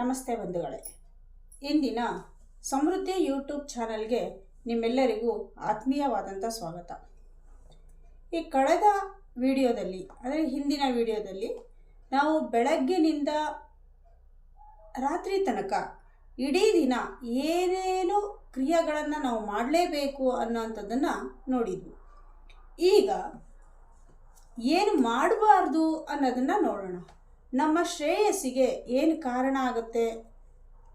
ನಮಸ್ತೆ ಬಂಧುಗಳೇ. ಇಂದಿನ ಸಮೃದ್ಧಿ ಯೂಟ್ಯೂಬ್ ಚಾನಲ್ಗೆ ನಿಮ್ಮೆಲ್ಲರಿಗೂ ಆತ್ಮೀಯವಾದಂಥ ಸ್ವಾಗತ. ಈ ಕಳೆದ ವಿಡಿಯೋದಲ್ಲಿ, ಅಂದರೆ ಹಿಂದಿನ ವಿಡಿಯೋದಲ್ಲಿ ನಾವು ಬೆಳಗ್ಗಿನಿಂದ ರಾತ್ರಿ ತನಕ ಇಡೀ ದಿನ ಏನೇನು ಕ್ರಿಯೆಗಳನ್ನು ನಾವು ಮಾಡಲೇಬೇಕು ಅನ್ನೋಂಥದ್ದನ್ನು ನೋಡಿದ್ವಿ. ಈಗ ಏನು ಮಾಡಬಾರ್ದು ಅನ್ನೋದನ್ನು ನೋಡೋಣ. ನಮ್ಮ ಶ್ರೇಯಸ್ಸಿಗೆ ಏನು ಕಾರಣ ಆಗುತ್ತೆ?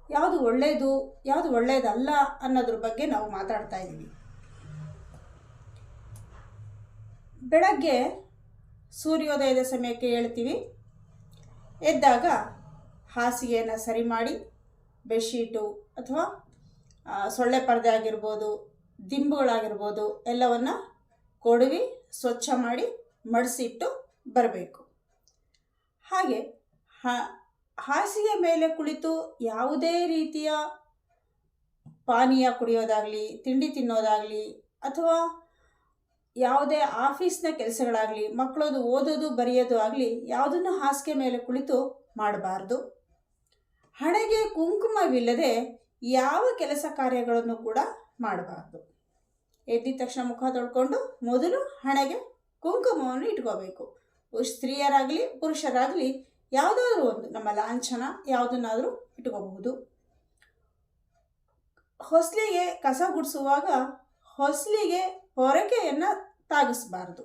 ಯಾವುದು ಒಳ್ಳೆಯದು ಯಾವುದು ಒಳ್ಳೆಯದಲ್ಲ ಅನ್ನೋದ್ರ ಬಗ್ಗೆ ನಾವು ಮಾತಾಡ್ತಾ ಇದ್ದೀವಿ. ಬೆಳಗ್ಗೆ ಸೂರ್ಯೋದಯದ ಸಮಯಕ್ಕೆ ಹೇಳ್ತೀವಿ. ಎದ್ದಾಗ ಹಾಸಿಗೆಯನ್ನು ಸರಿ ಮಾಡಿ, ಬೆಡ್ಶೀಟು ಅಥವಾ ಸೊಳ್ಳೆ ಪರದೆ ಆಗಿರ್ಬೋದು, ದಿಂಬುಗಳಾಗಿರ್ಬೋದು ಎಲ್ಲವನ್ನು ಕೊಡವಿ, ಸ್ವಚ್ಛ ಮಾಡಿ, ಮಡಿಸಿಟ್ಟು ಬರಬೇಕು. ಹಾಗೆ ಹಾಸಿಗೆ ಮೇಲೆ ಕುಳಿತು ಯಾವುದೇ ರೀತಿಯ ಪಾನೀಯ ಕುಡಿಯೋದಾಗಲಿ, ತಿಂಡಿ ತಿನ್ನೋದಾಗಲಿ ಅಥವಾ ಯಾವುದೇ ಆಫೀಸ್ನ ಕೆಲಸಗಳಾಗಲಿ, ಮಕ್ಕಳದು ಓದೋದು, ಬರೆಯೋದು ಆಗಲಿ ಯಾವುದನ್ನು ಹಾಸಿಗೆ ಮೇಲೆ ಕುಳಿತು ಮಾಡಬಾರ್ದು. ಹಣೆಗೆ ಕುಂಕುಮವಿಲ್ಲದೆ ಯಾವ ಕೆಲಸ ಕಾರ್ಯಗಳನ್ನು ಕೂಡ ಮಾಡಬಾರ್ದು. ಎದ್ದಿದ ತಕ್ಷಣ ಮುಖ ತೊಳ್ಕೊಂಡು ಮೊದಲು ಹಣೆಗೆ ಕುಂಕುಮವನ್ನು ಇಟ್ಕೋಬೇಕು. ಸ್ತ್ರೀಯರಾಗಲಿ, ಪುರುಷರಾಗಲಿ ಯಾವುದಾದ್ರೂ ಒಂದು ನಮ್ಮ ಲಾಂಛನ ಯಾವುದನ್ನಾದರೂ ಇಟ್ಕೋಬಹುದು. ಹೊಸಲಿಗೆ ಕಸ ಗುಡಿಸುವಾಗ ಹೊಸಲಿಗೆ ಹೊರಕೆಯನ್ನು ತಾಗಿಸಬಾರ್ದು.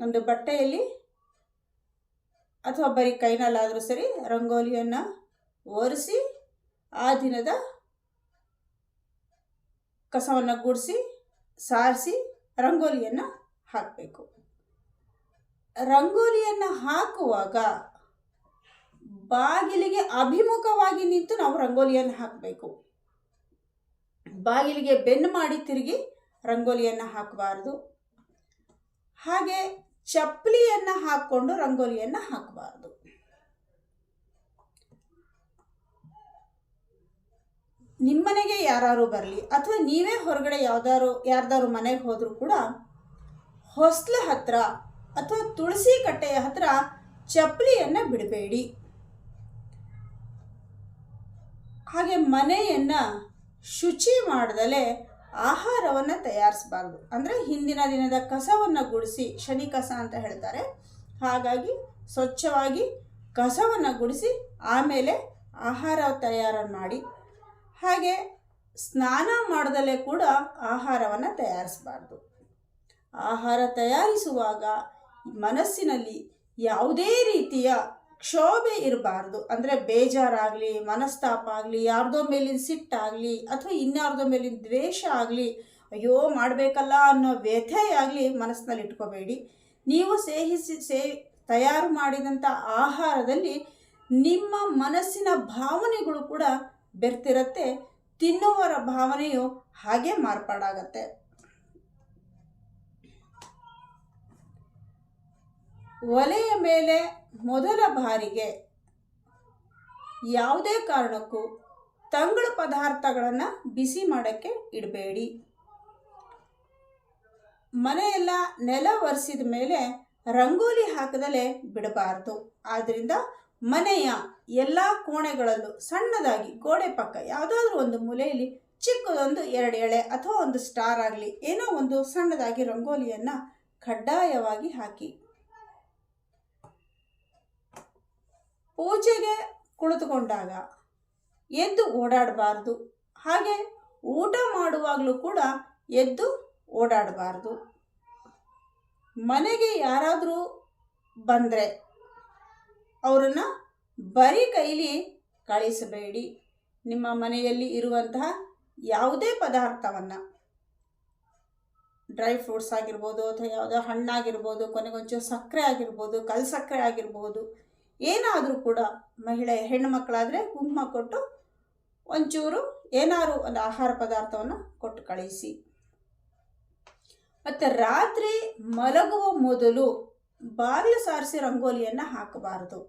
ಒಂದು ಬಟ್ಟೆಯಲ್ಲಿ ಅಥವಾ ಬರೀ ಕೈನಲ್ಲಾದರೂ ಸರಿ ರಂಗೋಲಿಯನ್ನು ಒರೆಸಿ ಆ ದಿನದ ಕಸವನ್ನು ಗುಡಿಸಿ, ಸಾರಿಸಿ ರಂಗೋಲಿಯನ್ನು ಹಾಕಬೇಕು. ರಂಗೋಲಿಯನ್ನು ಹಾಕುವಾಗ ಬಾಗಿಲಿಗೆ ಅಭಿಮುಖವಾಗಿ ನಿಂತು ನಾವು ರಂಗೋಲಿಯನ್ನು ಹಾಕಬೇಕು. ಬಾಗಿಲಿಗೆ ಬೆನ್ನು ಮಾಡಿ ತಿರುಗಿ ರಂಗೋಲಿಯನ್ನು ಹಾಕಬಾರ್ದು. ಹಾಗೆ ಚಪ್ಪಲಿಯನ್ನು ಹಾಕ್ಕೊಂಡು ರಂಗೋಲಿಯನ್ನು ಹಾಕಬಾರ್ದು. ನಿಮ್ಮನೆಗೆ ಯಾರು ಬರಲಿ ಅಥವಾ ನೀವೇ ಹೊರಗಡೆ ಯಾವ್ದಾರು ಯಾರ್ದಾರು ಮನೆಗೆ ಹೋದರೂ ಕೂಡ ಹೊಸ್ಲ ಹತ್ರ ಅಥವಾ ತುಳಸಿ ಕಟ್ಟೆಯ ಹತ್ರ ಚಪ್ಪಲಿಯನ್ನು ಬಿಡಬೇಡಿ. ಹಾಗೆ ಮನೆಯನ್ನು ಶುಚಿ ಮಾಡದಲೇ ಆಹಾರವನ್ನು ತಯಾರಿಸಬಾರ್ದು. ಅಂದರೆ ಹಿಂದಿನ ದಿನದ ಕಸವನ್ನು ಗುಡಿಸಿ, ಶನಿ ಕಸ ಅಂತ ಹೇಳ್ತಾರೆ. ಹಾಗಾಗಿ ಸ್ವಚ್ಛವಾಗಿ ಕಸವನ್ನು ಗುಡಿಸಿ ಆಮೇಲೆ ಆಹಾರ ತಯಾರು ಮಾಡಿ. ಹಾಗೆ ಸ್ನಾನ ಮಾಡದಲ್ಲೇ ಕೂಡ ಆಹಾರವನ್ನು ತಯಾರಿಸಬಾರ್ದು. ಆಹಾರ ತಯಾರಿಸುವಾಗ ಮನಸ್ಸಿನಲ್ಲಿ ಯಾವುದೇ ರೀತಿಯ ಕ್ಷೋಭೆ ಇರಬಾರ್ದು. ಅಂದರೆ ಬೇಜಾರಾಗಲಿ ಮನಸ್ತಾಪ ಆಗಲಿ ಯಾರ್ದೋ ಮೇಲಿನ ಸಿಟ್ಟಾಗಲಿ, ಅಥವಾ ಇನ್ಯಾರ್ದೋ ಮೇಲಿನ ದ್ವೇಷ ಆಗಲಿ, ಅಯ್ಯೋ ಮಾಡಬೇಕಲ್ಲ ಅನ್ನೋ ವ್ಯಥೆಯಾಗಲಿ ಮನಸ್ಸಿನಲ್ಲಿ ಇಟ್ಕೋಬೇಡಿ. ನೀವು ಸೇಹಿಸಿ, ಸೇ, ತಯಾರು ಮಾಡಿದಂಥ ಆಹಾರದಲ್ಲಿ ನಿಮ್ಮ ಮನಸ್ಸಿನ ಭಾವನೆಗಳು ಕೂಡ ಬೆರ್ತಿರತ್ತೆ ತಿನ್ನುವರ ಭಾವನೆಯು ಹಾಗೆ ಮಾರ್ಪಾಡಾಗತ್ತೆ. ಒಲೆಯ ಮೇಲೆ ಮೊದಲ ಬಾರಿಗೆ ಯಾವುದೇ ಕಾರಣಕ್ಕೂ ತಂಗಳು ಪದಾರ್ಥಗಳನ್ನು ಬಿಸಿ ಮಾಡೋಕ್ಕೆ ಇಡಬೇಡಿ. ಮನೆಯೆಲ್ಲ ನೆಲ ಒರೆಸಿದ ಮೇಲೆ ರಂಗೋಲಿ ಹಾಕದಲೇ ಬಿಡಬಾರ್ದು. ಆದ್ದರಿಂದ ಮನೆಯ ಎಲ್ಲ ಕೋಣೆಗಳಲ್ಲೂ ಸಣ್ಣದಾಗಿ ಗೋಡೆ ಪಕ್ಕ ಯಾವುದಾದ್ರೂ ಒಂದು ಮೂಲೆಯಲ್ಲಿ ಚಿಕ್ಕದೊಂದು ಎರಡು ಎಳೆ ಅಥವಾ ಒಂದು ಸ್ಟಾರ್ ಆಗಲಿ ಏನೋ ಒಂದು ಸಣ್ಣದಾಗಿ ರಂಗೋಲಿಯನ್ನು ಕಡ್ಡಾಯವಾಗಿ ಹಾಕಿ ಪೂಜೆಗೆ ಕುಳಿತುಕೊಂಡಾಗ ಎದ್ದು ಓಡಾಡಬಾರ್ದು. ಹಾಗೆ ಊಟ ಮಾಡುವಾಗಲೂ ಕೂಡ ಎದ್ದು ಓಡಾಡಬಾರ್ದು. ಮನೆಗೆ ಯಾರಾದರೂ ಬಂದರೆ ಅವರನ್ನು ಬರೀ ಕೈಲಿ ಕಳಿಸಬೇಡಿ. ನಿಮ್ಮ ಮನೆಯಲ್ಲಿ ಇರುವಂತಹ ಯಾವುದೇ ಪದಾರ್ಥವನ್ನು, ಡ್ರೈ ಫ್ರೂಟ್ಸ್ ಆಗಿರ್ಬೋದು ಅಥವಾ ಯಾವುದೋ ಹಣ್ಣಾಗಿರ್ಬೋದು, ಕೊನೆಗೊಂಚೂರು ಸಕ್ಕರೆ ಆಗಿರ್ಬೋದು ಕಲ್ ಸಕ್ಕರೆ ಆಗಿರ್ಬೋದು ಏನಾದರೂ ಕೂಡ ಮಹಿಳೆ, ಹೆಣ್ಣು ಮಕ್ಕಳಾದರೆ ಕುಂಕುಮ ಕೊಟ್ಟು ಒಂಚೂರು ಏನಾದ್ರು ಒಂದು ಆಹಾರ ಪದಾರ್ಥವನ್ನು ಕೊಟ್ಟು ಕಳಿಸಿ. ಮತ್ತು ರಾತ್ರಿ ಮಲಗುವ ಮೊದಲು ಬಾಗಿಲು ಸಾರಿಸಿ ರಂಗೋಲಿಯನ್ನು ಹಾಕಬಾರದು.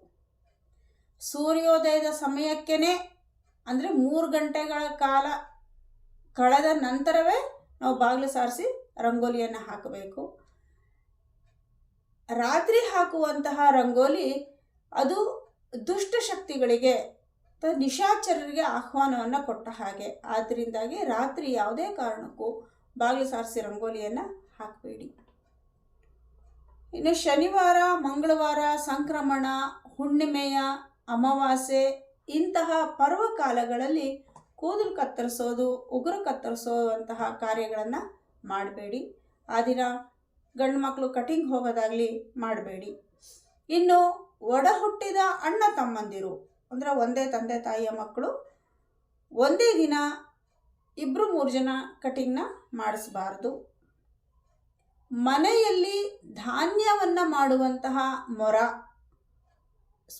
ಸೂರ್ಯೋದಯದ ಸಮಯಕ್ಕೇ ಅಂದರೆ ಮೂರು ಗಂಟೆಗಳ ಕಾಲ ಕಳೆದ ನಂತರವೇ ನಾವು ಬಾಗಿಲು ಸಾರಿಸಿ ರಂಗೋಲಿಯನ್ನು ಹಾಕಬೇಕು. ರಾತ್ರಿ ಹಾಕುವಂತಹ ರಂಗೋಲಿ ಅದು ದುಷ್ಟ ಶಕ್ತಿಗಳಿಗೆ, ತ- ನಿಶಾಚರರಿಗೆ ಆಹ್ವಾನವನ್ನು ಕೊಟ್ಟ ಹಾಗೆ. ಆದ್ದರಿಂದಾಗಿ ರಾತ್ರಿ ಯಾವುದೇ ಕಾರಣಕ್ಕೂ ಬಾಗಿಲು ಸಾರಿಸಿ ರಂಗೋಲಿಯನ್ನು ಹಾಕಬೇಡಿ. ಇನ್ನು ಶನಿವಾರ, ಮಂಗಳವಾರ, ಸಂಕ್ರಮಣ, ಹುಣ್ಣಿಮೆಯ, ಅಮಾವಾಸ್ಯೆ ಇಂತಹ ಪರ್ವಕಾಲಗಳಲ್ಲಿ ಕೂದಲು ಕತ್ತರಿಸೋದು, ಉಗುರು ಕತ್ತರಿಸೋವಂತಹ ಕಾರ್ಯಗಳನ್ನು ಮಾಡಬೇಡಿ. ಆ ದಿನ ಗಂಡು ಮಕ್ಕಳು ಕಟಿಂಗ್ ಹೋಗೋದಾಗಲಿ ಮಾಡಬೇಡಿ. ಇನ್ನು ಒಡ ಹುಟ್ಟಿದ ಅಣ್ಣ ತಮ್ಮಂದಿರು. ಅಂದರೆ ಒಂದೇ ತಂದೆ ತಾಯಿಯ ಮಕ್ಕಳು. ಒಂದೇ ದಿನ ಇಬ್ಬರು ಮೂರು ಜನ ಕಟಿಂಗ್ನ ಮಾಡಿಸಬಾರ್ದು. ಮನೆಯಲ್ಲಿ ಧಾನ್ಯವನ್ನು ಮಾಡುವಂತಹ ಮೊರ,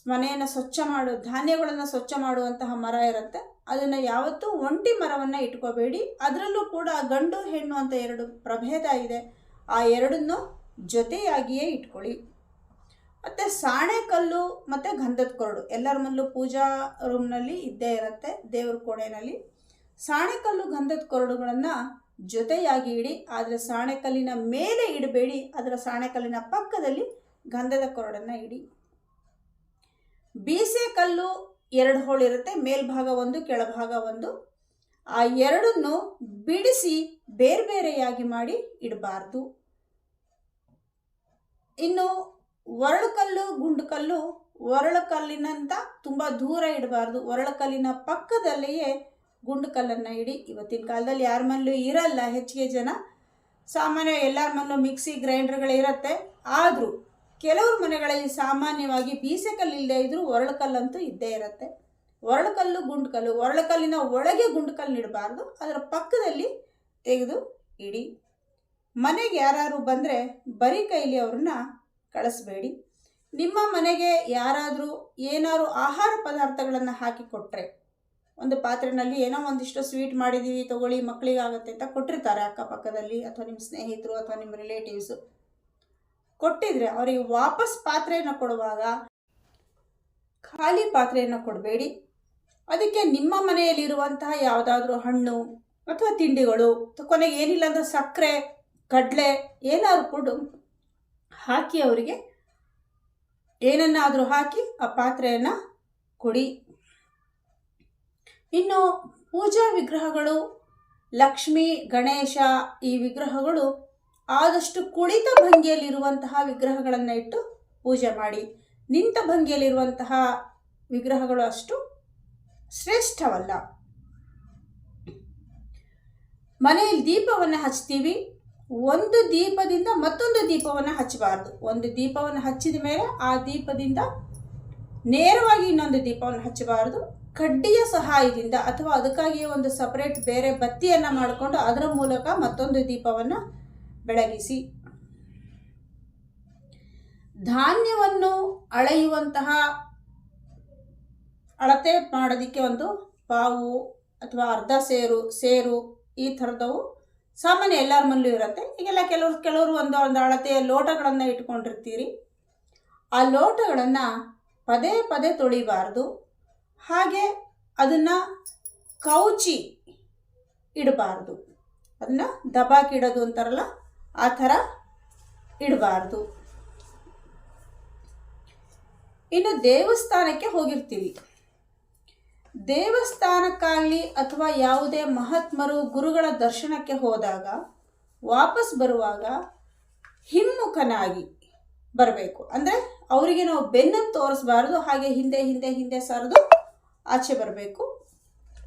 ಮನೆಯನ್ನು ಸ್ವಚ್ಛ ಮಾಡು, ಧಾನ್ಯಗಳನ್ನು ಸ್ವಚ್ಛ ಮಾಡುವಂತಹ ಮರ ಇರುತ್ತೆ. ಅದನ್ನು ಯಾವತ್ತೂ ಒಂಟಿ ಮರವನ್ನು ಇಟ್ಕೋಬೇಡಿ. ಅದರಲ್ಲೂ ಕೂಡ ಗಂಡು ಹೆಣ್ಣು ಅಂತ ಎರಡು ಪ್ರಭೇದ ಇದೆ. ಆ ಎರಡನ್ನು ಜೊತೆಯಾಗಿಯೇ ಇಟ್ಕೊಳ್ಳಿ. ಮತ್ತು ಸಾಣೆಕಲ್ಲು ಮತ್ತು ಗಂಧದ ಕೊರಡು ಎಲ್ಲರ ಮೊದಲು ಪೂಜಾ ರೂಮ್ನಲ್ಲಿ ಇದ್ದೇ ಇರುತ್ತೆ, ದೇವ್ರ ಕೋಣೆಯಲ್ಲಿ. ಸಾಣೆಕಲ್ಲು ಗಂಧದ ಕೊರಡುಗಳನ್ನು ಜೊತೆಯಾಗಿ ಇಡಿ, ಆದರೆ ಸಾಣೆಕಲ್ಲಿನ ಮೇಲೆ ಇಡಬೇಡಿ, ಅದರ ಸಾಣೆಕಲ್ಲಿನ ಪಕ್ಕದಲ್ಲಿ ಗಂಧದ ಕೊರಡನ್ನು ಇಡಿ. ಬೀಸೆ ಕಲ್ಲು ಎರಡು ಹೋಳಿರುತ್ತೆ ಮೇಲ್ಭಾಗ ಒಂದು, ಕೆಳಭಾಗ ಒಂದು. ಆ ಎರಡನ್ನು ಬಿಡಿಸಿ ಬೇರೆ ಬೇರೆಯಾಗಿ ಮಾಡಿ ಇಡಬಾರ್ದು. ಇನ್ನು ಒರಳುಕಲ್ಲು, ಗುಂಡುಕಲ್ಲು, ಒರಳುಕಲ್ಲಿನಂತ ತುಂಬ ದೂರ ಇಡಬಾರ್ದು. ಒರಳುಕಲ್ಲಿನ ಪಕ್ಕದಲ್ಲಿಯೇ ಗುಂಡುಕಲ್ಲನ್ನು ಇಡಿ. ಇವತ್ತಿನ ಕಾಲದಲ್ಲಿ ಯಾರ ಮನೇಲೂ ಇರಲ್ಲ. ಹೆಚ್ಚಿಗೆ ಜನ ಸಾಮಾನ್ಯ ಎಲ್ಲರ ಮನೇಲೂ ಮಿಕ್ಸಿ ಗ್ರೈಂಡರ್ಗಳು ಇರುತ್ತೆ. ಆದರೂ ಕೆಲವ್ರ ಮನೆಗಳಲ್ಲಿ ಸಾಮಾನ್ಯವಾಗಿ ಬೀಸೆಕಲ್ಲು ಇಲ್ಲದೆ ಇದ್ದರೂ ಒರಳುಕಲ್ಲಂತೂ ಇದ್ದೇ ಇರುತ್ತೆ. ಒರಳುಕಲ್ಲು, ಗುಂಡುಕಲ್ಲು, ಒರಳುಕಲ್ಲಿನ ಒಳಗೆ ಗುಂಡುಕಲ್ಲು ಇಡಬಾರ್ದು. ಅದರ ಪಕ್ಕದಲ್ಲಿ ತೆಗೆದು ಇಡಿ. ಮನೆಗೆ ಯಾರು ಬಂದರೆ ಬರೀ ಕೈಲಿ ಅವ್ರನ್ನ ಕಳಿಸ್ಬೇಡಿ. ನಿಮ್ಮ ಮನೆಗೆ ಯಾರಾದರೂ ಏನಾದರೂ ಆಹಾರ ಪದಾರ್ಥಗಳನ್ನು ಹಾಕಿ ಕೊಟ್ಟರೆ ಒಂದು ಪಾತ್ರೆಯಲ್ಲಿ ಏನೋ ಒಂದಿಷ್ಟು ಸ್ವೀಟ್ ಮಾಡಿದ್ದೀವಿ ತಗೊಳ್ಳಿ ಮಕ್ಕಳಿಗಾಗತ್ತೆ ಅಂತ ಕೊಟ್ಟಿರ್ತಾರೆ ಅಕ್ಕಪಕ್ಕದಲ್ಲಿ ಅಥವಾ ನಿಮ್ಮ ಸ್ನೇಹಿತರು ಅಥವಾ ನಿಮ್ಮ ರಿಲೇಟಿವ್ಸು ಕೊಟ್ಟಿದ್ರೆ ಅವರಿಗೆ ವಾಪಸ್ ಪಾತ್ರೆಯನ್ನು ಕೊಡುವಾಗ ಖಾಲಿ ಪಾತ್ರೆಯನ್ನು ಕೊಡಬೇಡಿ. ಅದಕ್ಕೆ ನಿಮ್ಮ ಮನೆಯಲ್ಲಿರುವಂತಹ ಯಾವುದಾದ್ರೂ ಹಣ್ಣು ಅಥವಾ ತಿಂಡಿಗಳು, ಕೊನೆಗೆ ಏನಿಲ್ಲ ಅಂದರೆ ಸಕ್ಕರೆ, ಕಡಲೆ, ಏನಾದ್ರು ಕೊಡು. ಹಾಕಿ ಅವರಿಗೆ ಏನನ್ನಾದರೂ ಹಾಕಿ ಆ ಪಾತ್ರೆಯನ್ನು ಕೊಡಿ. ಇನ್ನು ಪೂಜಾ ವಿಗ್ರಹಗಳು, ಲಕ್ಷ್ಮಿ, ಗಣೇಶ ಈ ವಿಗ್ರಹಗಳು ಆದಷ್ಟು ಕುಳಿತ ಭಂಗಿಯಲ್ಲಿರುವಂತಹ ವಿಗ್ರಹಗಳನ್ನು ಇಟ್ಟು ಪೂಜೆ ಮಾಡಿ. ನಿಂತ ಭಂಗಿಯಲ್ಲಿರುವಂತಹ ವಿಗ್ರಹಗಳು ಅಷ್ಟು ಶ್ರೇಷ್ಠವಲ್ಲ. ಮನೆಯಲ್ಲಿ ದೀಪವನ್ನು ಹಚ್ತೀವಿ. ಒಂದು ದೀಪದಿಂದ ಮತ್ತೊಂದು ದೀಪವನ್ನು ಹಚ್ಚಬಾರ್ದು. ಒಂದು ದೀಪವನ್ನು ಹಚ್ಚಿದ ಮೇಲೆ ಆ ದೀಪದಿಂದ ನೇರವಾಗಿ ಇನ್ನೊಂದು ದೀಪವನ್ನು ಹಚ್ಚಬಾರ್ದು. ಕಡ್ಡಿಯ ಸಹಾಯದಿಂದ ಅಥವಾ ಅದಕ್ಕಾಗಿಯೇ ಒಂದು ಸಪರೇಟ್ ಬೇರೆ ಬತ್ತಿಯನ್ನು ಮಾಡಿಕೊಂಡು ಅದರ ಮೂಲಕ ಮತ್ತೊಂದು ದೀಪವನ್ನು ಬೆಳಗಿಸಿ. ಧಾನ್ಯವನ್ನು ಅಳೆಯುವಂತಹ ಅಳತೆ ಮಾಡೋದಕ್ಕೆ ಒಂದು ಪಾವು ಅಥವಾ ಅರ್ಧ ಸೇರು ಸೇರು ಈ ಥರದವು ಸಾಮಾನ್ಯ ಎಲ್ಲರ ಮನೇಲೂ ಇರುತ್ತೆ. ಈಗೆಲ್ಲ ಕೆಲವರು ಕೆಲವರು ಒಂದು ಒಂದು ಅಳತೆಯ ಲೋಟಗಳನ್ನು ಇಟ್ಕೊಂಡಿರ್ತೀರಿ. ಆ ಲೋಟಗಳನ್ನು ಪದೇ ಪದೇ ತೊಳಿಬಾರ್ದು. ಹಾಗೆ ಅದನ್ನು ಕೌಚಿ ಇಡಬಾರ್ದು. ಅದನ್ನು ದಬಾಕಿಡೋದು ಅಂತಾರಲ್ಲ, ಆ ಥರ ಇಡಬಾರ್ದು. ಇನ್ನು ದೇವಸ್ಥಾನಕ್ಕೆ ಹೋಗಿರ್ತೀವಿ. ದೇವಸ್ಥಾನಕ್ಕಾಗಲಿ ಅಥವಾ ಯಾವುದೇ ಮಹಾತ್ಮರು ಗುರುಗಳ ದರ್ಶನಕ್ಕೆ ಹೋದಾಗ ವಾಪಸ್ ಬರುವಾಗ ಹಿಮ್ಮುಖನಾಗಿ ಬರಬೇಕು. ಅಂದರೆ ಅವರಿಗೆ ನಾವು ಬೆನ್ನನ್ನು ತೋರಿಸಬಾರ್ದು, ಹಾಗೆ ಹಿಂದೆ ಹಿಂದೆ ಹಿಂದೆ ಸರಿದು ಆಚೆ ಬರಬೇಕು.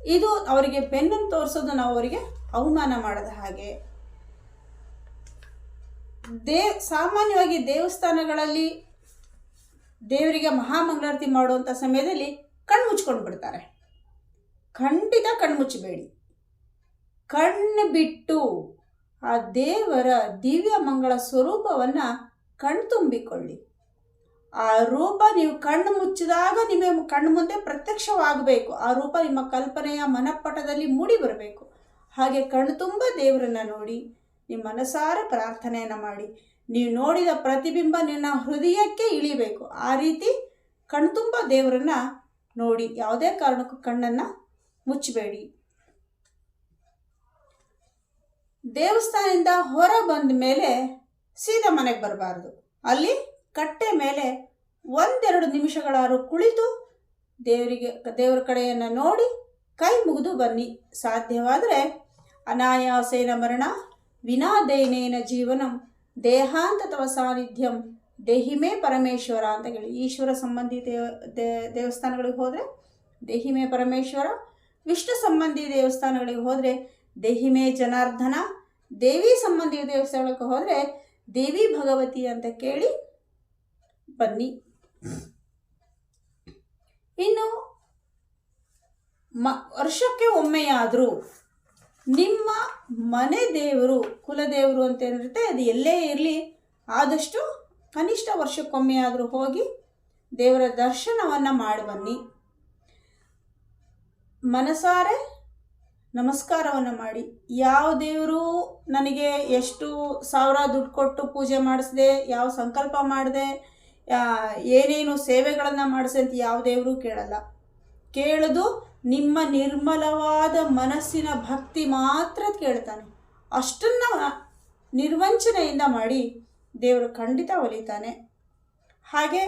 ಇದು ಅವರಿಗೆ ಬೆನ್ನನ್ನು ತೋರಿಸೋದು ನಾವು ಅವರಿಗೆ ಅವಮಾನ ಮಾಡದ ಹಾಗೆ. ದೇ, ಸಾಮಾನ್ಯವಾಗಿ ದೇವಸ್ಥಾನಗಳಲ್ಲಿ ದೇವರಿಗೆ ಮಹಾಮಂಗಳಾರತಿ ಮಾಡುವಂಥ ಸಮಯದಲ್ಲಿ ಕಣ್ಣು ಮುಚ್ಕೊಂಡು ಬಿಡ್ತಾರೆ. ಖಂಡಿತ ಕಣ್ಣು ಮುಚ್ಚಬೇಡಿ. ಕಣ್ಣು ಬಿಟ್ಟು ಆ ದೇವರ ದಿವ್ಯ ಮಂಗಳ ಸ್ವರೂಪವನ್ನು ಕಣ್ತುಂಬಿಕೊಳ್ಳಿ ಆ ರೂಪ ನೀವು ಕಣ್ಣು ಮುಚ್ಚಿದಾಗ ನಿಮ್ಮ ಕಣ್ಣು ಮುಂದೆ ಪ್ರತ್ಯಕ್ಷವಾಗಬೇಕು. ಆ ರೂಪ ನಿಮ್ಮ ಕಲ್ಪನೆಯ ಮನಪಟದಲ್ಲಿ ಮೂಡಿ ಬರಬೇಕು. ಹಾಗೆ ಕಣ್ಣು ತುಂಬ ದೇವರನ್ನು ನೋಡಿ, ನಿಮ್ಮ ಮನಸಾರ ಪ್ರಾರ್ಥನೆಯನ್ನು ಮಾಡಿ. ನೀವು ನೋಡಿದ ಪ್ರತಿಬಿಂಬ ನಿನ್ನ ಹೃದಯಕ್ಕೆ ಇಳಿಬೇಕು. ಆ ರೀತಿ ಕಣ್ತುಂಬ ದೇವರನ್ನು ನೋಡಿ, ಯಾವುದೇ ಕಾರಣಕ್ಕೂ ಕಣ್ಣನ್ನು ಮುಚ್ಚಬೇಡಿ. ದೇವಸ್ಥಾನದಿಂದ ಹೊರ ಬಂದ ಮೇಲೆ ಸೀದಾ ಮನೆಗೆ ಬರಬಾರ್ದು. ಅಲ್ಲಿ ಕಟ್ಟೆ ಮೇಲೆ ಒಂದೆರಡು ನಿಮಿಷಗಳಾರು ಕುಳಿತು ದೇವರಿಗೆ, ದೇವರ ಕಡೆಯನ್ನು ನೋಡಿ ಕೈ ಮುಗಿದು ಬನ್ನಿ. ಸಾಧ್ಯವಾದರೆ ಅನಾಯಾಸೇನ ಮರಣ, ವಿನಾದೇನೇನ ಜೀವನಂ, ದೇಹಾಂತ ತವ ಸಾನ್ನಿಧ್ಯಂ, ದೇಹಿಮೇ ಪರಮೇಶ್ವರ ಅಂತ ಹೇಳಿ ಈಶ್ವರ ಸಂಬಂಧಿ ದೇವ ದೇವಸ್ಥಾನಗಳಿಗೆ ಹೋದರೆ ದೇಹಿಮೇ ಪರಮೇಶ್ವರ ವಿಷ್ಣು ಸಂಬಂಧಿ ದೇವಸ್ಥಾನಗಳಿಗೆ ಹೋದರೆ ದೇಹಿಮೆ ಜನಾರ್ದನ, ದೇವಿ ಸಂಬಂಧಿ ದೇವಸ್ಥಾನಗಳಿಗೆ ಹೋದರೆ ದೇವಿ ಭಗವತಿ ಅಂತ ಕೇಳಿ ಬನ್ನಿ. ಇನ್ನು ಮ, ವರ್ಷಕ್ಕೆ ಒಮ್ಮೆಯಾದರೂ ನಿಮ್ಮ ಮನೆ ದೇವರು, ಕುಲದೇವರು ಅಂತ ಏನಿರುತ್ತೆ, ಅದು ಎಲ್ಲೇ ಇರಲಿ, ಆದಷ್ಟು ಕನಿಷ್ಠ ವರ್ಷಕ್ಕೊಮ್ಮೆಯಾದರೂ ಹೋಗಿ ದೇವರ ದರ್ಶನವನ್ನು ಮಾಡಿ ಬನ್ನಿ. ಮನಸಾರೆ ನಮಸ್ಕಾರವನ್ನು ಮಾಡಿ. ಯಾವ ದೇವರು ನನಗೆ ಎಷ್ಟು ಸಾವಿರ ದುಡ್ಡು ಕೊಟ್ಟು ಪೂಜೆ ಮಾಡಿಸ್ದೆ, ಯಾವ ಸಂಕಲ್ಪ ಮಾಡಿದೆ ಏನೇನು ಸೇವೆಗಳನ್ನು ಮಾಡಿಸಿ ಅಂತ ಯಾವ ದೇವರು ಕೇಳಲ್ಲ. ಕೇಳೋದು ನಿಮ್ಮ ನಿರ್ಮಲವಾದ ಮನಸ್ಸಿನ ಭಕ್ತಿ ಮಾತ್ರ ಕೇಳ್ತಾನೆ. ಅಷ್ಟನ್ನು ನಿರ್ವಂಚನೆಯಿಂದ ಮಾಡಿ ದೇವರು ಖಂಡಿತ ಒಲಿತಾನೆ. ಹಾಗೆ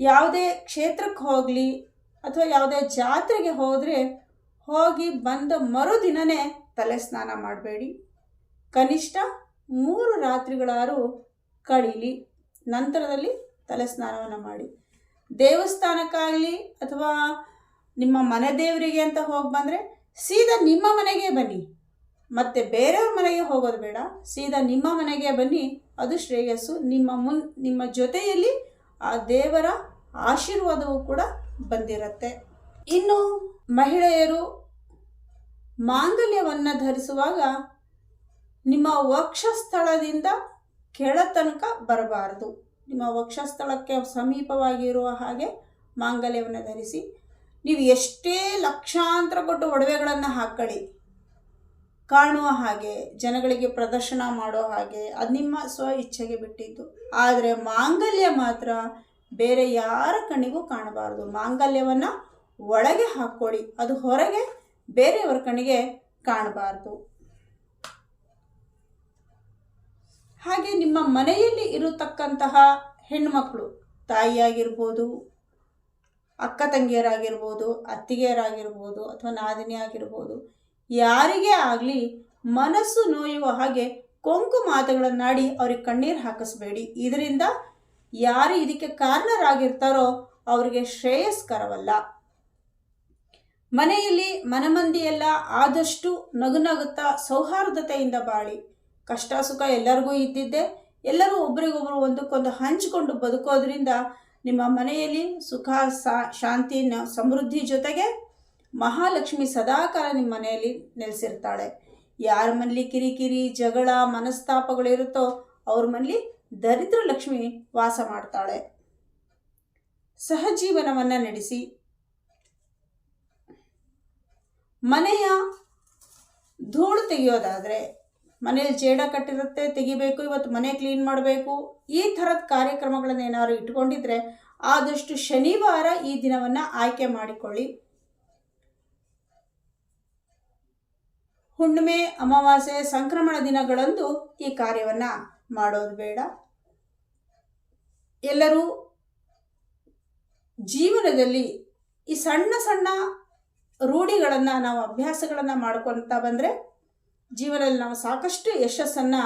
ಯಾವುದೇ ಕ್ಷೇತ್ರಕ್ಕೆ ಹೋಗಲಿ ಅಥವಾ ಯಾವುದೇ ಜಾತ್ರೆಗೆ ಹೋದರೆ ಹೋಗಿ ಬಂದ ಮರುದಿನವೇ ತಲೆ ಸ್ನಾನ ಮಾಡಬೇಡಿ. ಕನಿಷ್ಠ ಮೂರು ರಾತ್ರಿಗಳಾರು ಕಳೀಲಿ. ನಂತರದಲ್ಲಿ ತಲೆ ಸ್ನಾನವನ್ನು ಮಾಡಿ. ದೇವಸ್ಥಾನಕ್ಕಾಗಲಿ ಅಥವಾ ನಿಮ್ಮ ಮನೆ ದೇವರಿಗೆ ಅಂತ ಹೋಗಿ ಬಂದರೆ ಸೀದಾ ನಿಮ್ಮ ಮನೆಗೆ ಬನ್ನಿ. ಮತ್ತು ಬೇರೆಯವ್ರ ಮನೆಗೆ ಹೋಗೋದು ಬೇಡ. ಸೀದಾ ನಿಮ್ಮ ಮನೆಗೆ ಬನ್ನಿ. ಅದು ಶ್ರೇಯಸ್ಸು. ನಿಮ್ಮ ಮುನ್, ನಿಮ್ಮ ಜೊತೆಯಲ್ಲಿ ಆ ದೇವರ ಆಶೀರ್ವಾದವೂ ಕೂಡ ಬಂದಿರುತ್ತೆ. ಇನ್ನು ಮಹಿಳೆಯರು ಮಾಂಗಲ್ಯವನ್ನು ಧರಿಸುವಾಗ ನಿಮ್ಮ ವಕ್ಷಸ್ಥಳದಿಂದ ಕೆಳ ತನಕ ಬರಬಾರದು. ನಿಮ್ಮ ವಕ್ಷಸ್ಥಳಕ್ಕೆ ಸಮೀಪವಾಗಿರುವ ಹಾಗೆ ಮಾಂಗಲ್ಯವನ್ನು ಧರಿಸಿ, ನೀವು ಎಷ್ಟೇ ಲಕ್ಷಾಂತರ ಕೊಟ್ಟು ಒಡವೆಗಳನ್ನು ಹಾಕ್ಕೊಳ್ಳಿ ಕಾಣುವ ಹಾಗೆ, ಜನಗಳಿಗೆ ಪ್ರದರ್ಶನ ಮಾಡೋ ಹಾಗೆ, ಅದು ನಿಮ್ಮ ಸ್ವ ಇಚ್ಛೆಗೆ ಬಿಟ್ಟಿದ್ದು. ಆದರೆ ಮಾಂಗಲ್ಯ ಮಾತ್ರ ಬೇರೆ ಯಾರ ಕಣ್ಣಿಗೂ ಕಾಣಬಾರದು. ಮಾಂಗಲ್ಯವನ್ನು ಒಳಗೆ ಹಾಕ್ಕೊಡಿ. ಅದು ಹೊರಗೆ ಬೇರೆಯವರ ಕಣ್ಣಿಗೆ ಕಾಣಬಾರ್ದು. ಹಾಗೆ ನಿಮ್ಮ ಮನೆಯಲ್ಲಿ ಇರತಕ್ಕಂತಹ ಹೆಣ್ಮಕ್ಳು, ತಾಯಿಯಾಗಿರ್ಬೋದು, ಅಕ್ಕ ತಂಗಿಯರಾಗಿರ್ಬೋದು, ಅತ್ತಿಗೆಯರಾಗಿರ್ಬೋದು ಅಥವಾ ನಾದಿನಿ ಆಗಿರ್ಬೋದು ಯಾರಿಗೇ ಆಗಲಿ ಮನಸ್ಸು ನೋಯುವ ಹಾಗೆ ಕೊಂಕು ಮಾತುಗಳನ್ನಾಡಿ ಅವ್ರಿಗೆ ಕಣ್ಣೀರು ಹಾಕಿಸ್ಬೇಡಿ. ಇದರಿಂದ ಯಾರು ಇದಕ್ಕೆ ಕಾರಣರಾಗಿರ್ತಾರೋ ಅವರಿಗೆ ಶ್ರೇಯಸ್ಕರವಲ್ಲ. ಮನೆಯಲ್ಲಿ ಮನಮಂದಿಯೆಲ್ಲ ಆದಷ್ಟು ನಗುನಗುತ್ತಾ ಸೌಹಾರ್ದತೆಯಿಂದ ಬಾಳಿ. ಕಷ್ಟ ಸುಖ ಎಲ್ಲರಿಗೂ ಇದ್ದಿದ್ದೆ. ಎಲ್ಲರೂ ಒಬ್ರಿಗೊಬ್ರು ಒಂದಕ್ಕೊಂದು ಹಂಚಿಕೊಂಡು ಬದುಕೋದ್ರಿಂದ ನಿಮ್ಮ ಮನೆಯಲ್ಲಿ ಸುಖ ಶಾಂತಿ ಸಮೃದ್ಧಿ ಜೊತೆಗೆ ಮಹಾಲಕ್ಷ್ಮಿ ಸದಾಕಾಲ ನಿಮ್ಮ ಮನೆಯಲ್ಲಿ ನೆಲೆಸಿರ್ತಾಳೆ. ಯಾರ ಮನೇಲಿ ಕಿರಿಕಿರಿ, ಜಗಳ, ಮನಸ್ತಾಪಗಳಿರುತ್ತೋ ಅವ್ರ ಮನೇಲಿ ದರಿದ್ರ ಲಕ್ಷ್ಮಿ ವಾಸ ಮಾಡ್ತಾಳೆ. ಸಹಜೀವನವನ್ನು ನಡೆಸಿ. ಮನೆಯ ಧೂಳು ತೆಗೆಯೋದಾದರೆ ಮನೇಲಿ ಜೇಡ ಕಟ್ಟಿರುತ್ತೆ, ತೆಗಿಬೇಕು, ಇವತ್ತು ಮನೆ ಕ್ಲೀನ್ ಮಾಡಬೇಕು, ಈ ಥರದ ಕಾರ್ಯಕ್ರಮಗಳನ್ನು ಏನಾದ್ರು ಇಟ್ಕೊಂಡಿದ್ರೆ ಆದಷ್ಟು ಶನಿವಾರ ಈ ದಿನವನ್ನು ಆಯ್ಕೆ ಮಾಡಿಕೊಳ್ಳಿ. ಹುಣ್ಣಿಮೆ, ಅಮಾವಾಸ್ಯೆ, ಸಂಕ್ರಮಣ ದಿನಗಳಂದು ಈ ಕಾರ್ಯವನ್ನು ಮಾಡೋದು ಬೇಡ. ಎಲ್ಲರೂ ಜೀವನದಲ್ಲಿ ಈ ಸಣ್ಣ ಸಣ್ಣ ರೂಢಿಗಳನ್ನು ನಾವು ಅಭ್ಯಾಸಗಳನ್ನು ಮಾಡ್ಕೊಳ್ತಾ ಬಂದರೆ ಜೀವನದಲ್ಲಿ ನಾವು ಸಾಕಷ್ಟು ಯಶಸ್ಸನ್ನು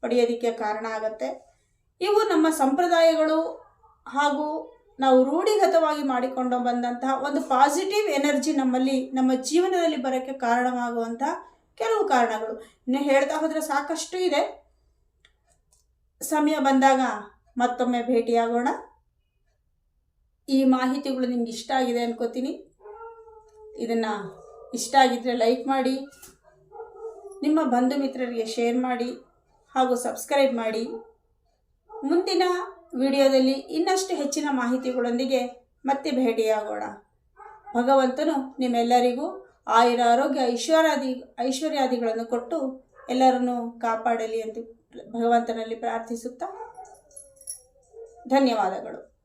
ಪಡೆಯೋದಕ್ಕೆ ಕಾರಣ ಆಗುತ್ತೆ. ಇವು ನಮ್ಮ ಸಂಪ್ರದಾಯಗಳು ಹಾಗೂ ನಾವು ರೂಢಿಗತವಾಗಿ ಮಾಡಿಕೊಂಡು ಬಂದಂತಹ ಒಂದು ಪಾಸಿಟಿವ್ ಎನರ್ಜಿ ನಮ್ಮಲ್ಲಿ ನಮ್ಮ ಜೀವನದಲ್ಲಿ ಬರೋಕ್ಕೆ ಕಾರಣವಾಗುವಂತಹ ಕೆಲವು ಕಾರಣಗಳು. ಇನ್ನು ಹೇಳ್ತಾ ಹೋದರೆ ಸಾಕಷ್ಟು ಇದೆ. ಸಮಯ ಬಂದಾಗ ಮತ್ತೊಮ್ಮೆ ಭೇಟಿಯಾಗೋಣ. ಈ ಮಾಹಿತಿಗಳು ನಿಮ್ಗೆ ಇಷ್ಟ ಆಗಿದೆ ಅನ್ಕೋತೀನಿ. ಇದನ್ನು ಇಷ್ಟ ಆಗಿದ್ದರೆ ಲೈಕ್ ಮಾಡಿ, ನಿಮ್ಮ ಬಂಧು ಮಿತ್ರರಿಗೆ ಶೇರ್ ಮಾಡಿ ಹಾಗೂ ಸಬ್ಸ್ಕ್ರೈಬ್ ಮಾಡಿ. ಮುಂದಿನ ವಿಡಿಯೋದಲ್ಲಿ ಇನ್ನಷ್ಟು ಹೆಚ್ಚಿನ ಮಾಹಿತಿಗಳೊಂದಿಗೆ ಮತ್ತೆ ಭೇಟಿಯಾಗೋಣ. ಭಗವಂತನು ನಿಮ್ಮೆಲ್ಲರಿಗೂ ಆಯುರ ಆರೋಗ್ಯ ಐಶ್ವರ್ಯಾದಿ, ಐಶ್ವರ್ಯಾದಿಗಳನ್ನು ಕೊಟ್ಟು ಎಲ್ಲರನ್ನೂ ಕಾಪಾಡಲಿ ಎಂದು ಭಗವಂತನಲ್ಲಿ ಪ್ರಾರ್ಥಿಸುತ್ತಾ ಧನ್ಯವಾದಗಳು.